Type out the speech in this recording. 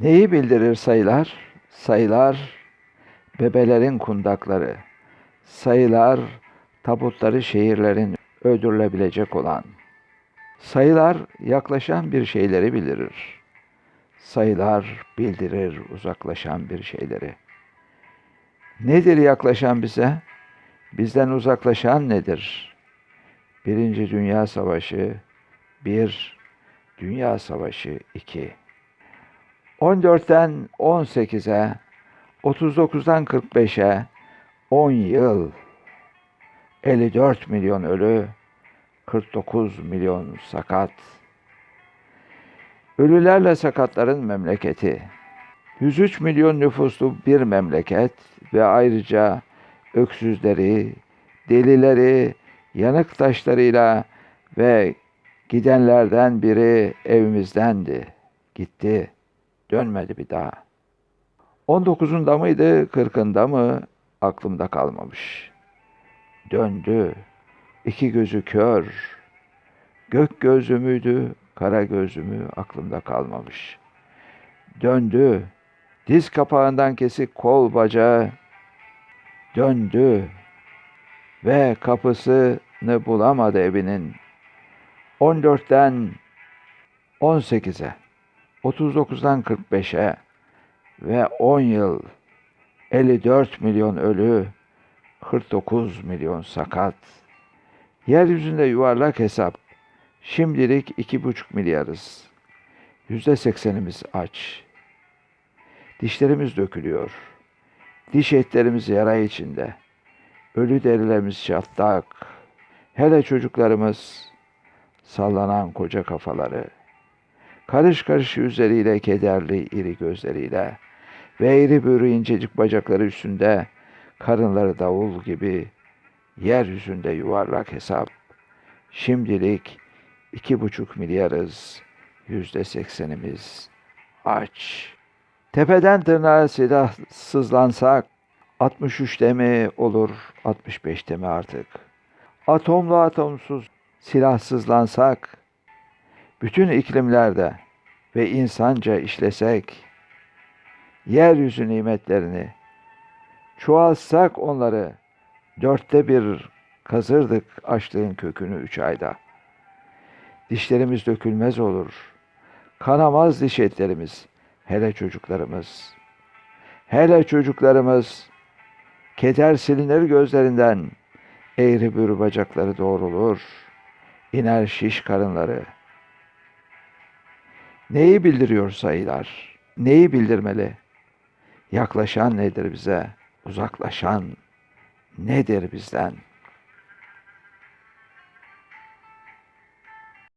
Neyi bildirir sayılar? Sayılar bebelerin kundakları. Sayılar tabutları şehirlerin öldürülebilecek olan. Sayılar yaklaşan bir şeyleri bildirir. Sayılar bildirir uzaklaşan bir şeyleri. Nedir yaklaşan bize? Bizden uzaklaşan nedir? Birinci Dünya Savaşı bir, Dünya Savaşı iki. 14'ten 18'e, 39'dan 45'e 10 yıl, 54 milyon ölü, 49 milyon sakat. Ölülerle sakatların memleketi. 103 milyon nüfuslu bir memleket ve ayrıca öksüzleri, delileri, yanık taşlarıyla ve gidenlerden biri evimizdendi. Gitti, dönmedi bir daha. 19'unda mıydı, 40'ında mı aklımda kalmamış. Döndü, iki gözü kör, gök gözlü müydü, kara gözlü mü aklımda kalmamış. Döndü, diz kapağından kesik kol bacağı, döndü ve kapısını bulamadı evinin. 14'ten 18'e, 39'dan 45'e ve 10 yıl 54 milyon ölü, 49 milyon sakat. Yeryüzünde yuvarlak hesap. Şimdilik iki buçuk milyarız. Yüzde seksenimiz aç. Dişlerimiz dökülüyor. Diş etlerimiz yara içinde. Ölü derilerimiz çatlak. Hele çocuklarımız sallanan koca kafaları. Karış karış yüzleriyle kederli iri gözleriyle ve iri bürü incecik bacakları üstünde karınları davul gibi yeryüzünde yuvarlak hesap. Şimdilik iki buçuk milyarız, yüzde seksenimiz aç. Tepeden tırnağa silahsızlansak, 63'te mi olur, 65'te mi artık? Atomlu atomsuz silahsızlansak, bütün iklimlerde ve insanca işlesek, yeryüzü nimetlerini, çoğalsak onları, dörtte bir kazırdık açlığın kökünü üç ayda. Dişlerimiz dökülmez olur. Kanamaz diş etlerimiz. Hele çocuklarımız. Hele çocuklarımız. Keder silinir gözlerinden. Eğri bürü bacakları doğrulur. İner şiş karınları. Neyi bildiriyor sayılar? Neyi bildirmeli? Yaklaşan nedir bize? Uzaklaşan nedir bizden?''